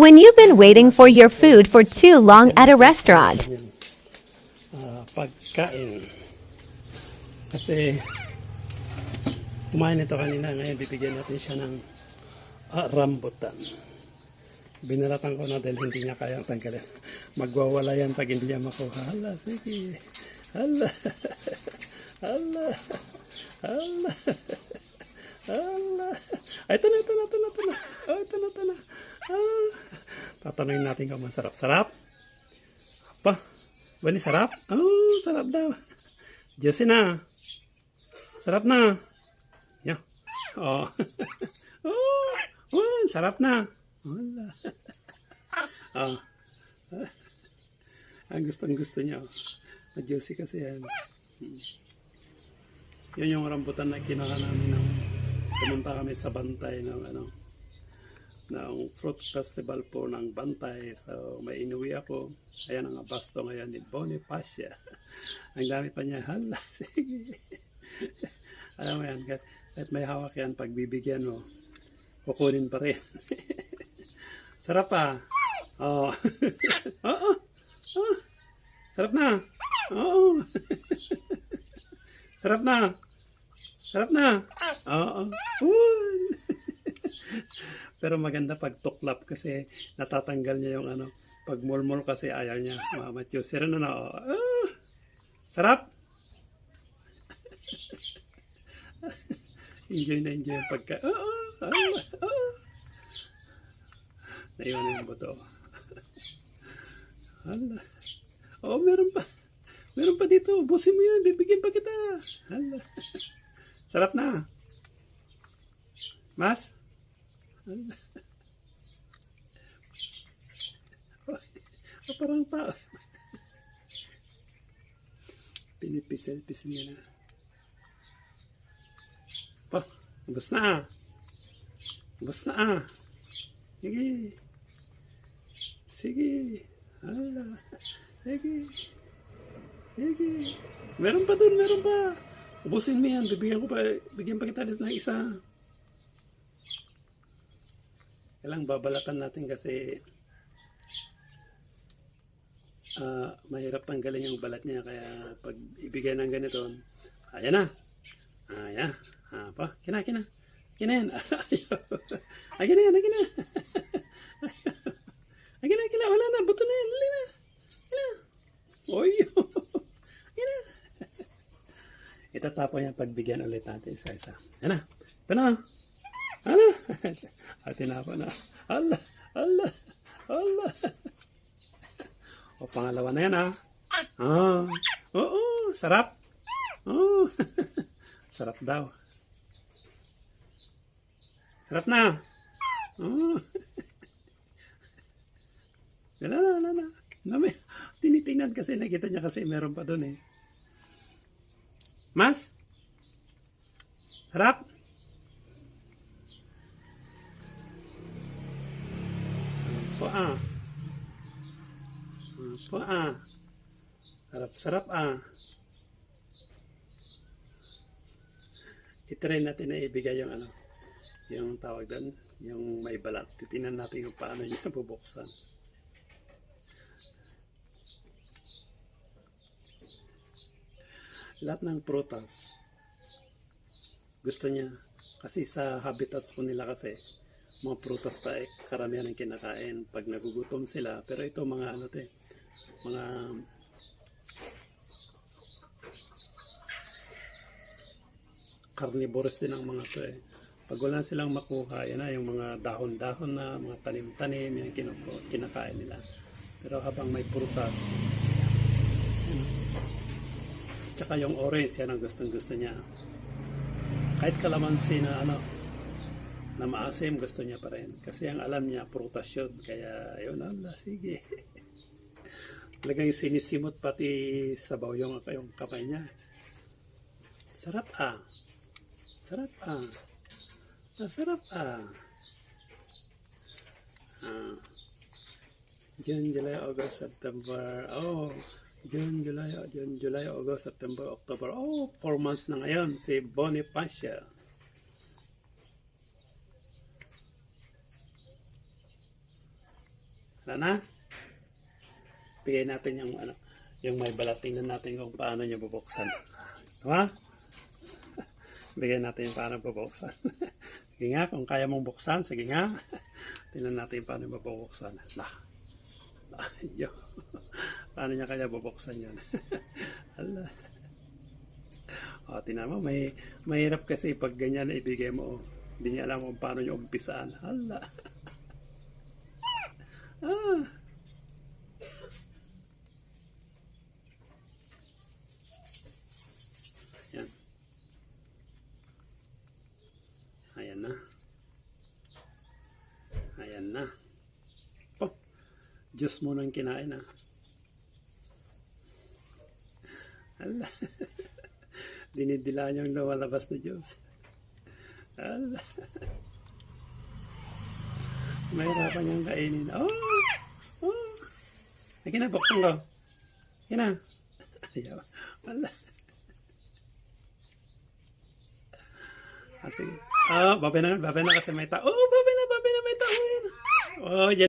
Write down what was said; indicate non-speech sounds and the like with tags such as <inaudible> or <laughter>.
When you've been waiting for your food for too long at a restaurant. Ah, pagkain. Kasi kumain ito kanina. Ngayon bibigyan natin siya ng ah, rambutan. Binalatan ko na dahil hindi niya kayang tanggalin. Magwawala yan pag hindi niya makuha. Hala, sige. Hala. <laughs> Hala. Hala. Ay, ito na, ito na, ito na, ito na. Oh, ito na, ito na. Ah. Tatanungin natin kung masarap. Sarap? Pa? Bani, sarap? Oh, sarap daw. Diyos na. Sarap na. Yeah. Oh. <laughs> oh. Oh, sarap na. Wala. <laughs> oh. <laughs> Ang gustong gusto niya. Ma-juicy kasi yan. Hmm. Yun yung rambutan na kinuha namin nung pumunta kami sa Bantay ng ano ng fruit festival po ng Bantay. So, may inuwi ako. Ayan ang abasto ngayon ni Bonifacia. <laughs> ang dami pa niya. Hala, <laughs> sige. Alam mo yan, kahit, kahit may hawak yan, pagbibigyan mo, kukunin pa rin. <laughs> Sarap pa. Oo. Oo. Oo. Sarap na. Oo. Sarap na. Sarap na. Oo. Uy. Pero maganda pag tuklap kasi natatanggal niya yung ano, pag mulmul kasi ayaw niya. Mamatyo. Sira na na. oh. Ah, sarap. <laughs> enjoy na enjoy pagka. Ah, ah, ah, ah. Naiwan yung buto. <laughs> Hala. Oh, meron pa. Meron pa dito. Busin mo yan. Bibigyan pa kita. Hala. <laughs> Sarap na. Mas? Ah, parang tao. Pinipisil-pisil niya na. Pa, ubos na. Ubos na ah. Sige. Sige. Hala. Sige. Sige. Meron pa dun, meron pa. Ubusin mo yan. Bibigyan ko pa, bigyan pa kita ng isa. Kailang babalatan natin kasi ah mahirap tanggalin yung balat niya kaya pag ibigay ng ganito, ayan na. Ayan. Ah, pa, kina, kina. Kina yan. <laughs> Ay, kina yan, ay, kina. Ay, kina, kina. Wala na, buto na yan. Hali na. Kina. Oy. <laughs> kina. Itatapon yan pagbigyan ulit natin isa-isa. Yan na. Ito na. Ano? <laughs> At tinapon na. Allah. Allah. Allah. O, pangalawa na yan, ah. Ah. Oo, sarap. Oo. <laughs> sarap daw. Sarap na. Oo. <laughs> wala na, wala na. Nami, tinitingnan kasi, nakita niya kasi meron pa doon eh. Mas? Sarap? Ah. Po ah. Sarap-sarap ah. I-try natin na ibigay yung ano, yung tawag doon, yung may balat. Titingnan natin yung paano niya <laughs> bubuksan. Lahat ng prutas, gusto niya. Kasi sa habitats po nila kasi, mga prutas eh, karamihan ang kinakain pag nagugutom sila. Pero ito mga ano te, mga carnivores din ang mga to eh. Pag wala silang makuha, yan na yung mga dahon-dahon na, mga tanim-tanim, kinuko- kinakain nila. Pero habang may prutas, tsaka yung orange, yan ang gustong-gusto niya. Kahit kalamansi na ano, na maasim, gusto niya pa rin. Kasi ang alam niya, prutas yun. Kaya, yun, ala, sige. <laughs> Talagang sinisimot pati sabaw yung, yung kamay niya. Sarap ah. Sarap ah. Masarap ah. Ah. June, July, August, September. Oh, June, July, June, July, August, September, October. Oh, four months na ngayon si Bonifacia. Wala na? Bigay natin yung ano, yung may balat. Tingnan natin kung paano niya bubuksan. Diba? <laughs> Bigay natin yung paano bubuksan. <laughs> sige nga, kung kaya mong buksan, sige nga. <laughs> Tingnan natin paano mabubuksan. Lah. Ayo. paano niya kaya bubuksan yun? Ala. O, tinan mo, may, mahirap kasi pag ganyan ibigay mo. Hindi niya alam kung paano niya umpisaan. Hala. Ah. Yan. Ayan na. Ayan na. Oh, Diyos mo nang kinain ah. Hala. <laughs> Dinidila niyang lumalabas na Diyos. Hala. <laughs> Mahirapan niyang kainin. Oh! Oh! Ay, kinabuksan ko. Kina. <laughs> Ayaw. Wala. Ah, sige. Ah, babay na, babay na kasi may tao. Oh, babay na, babay na, may tao. yan. Oh, yan.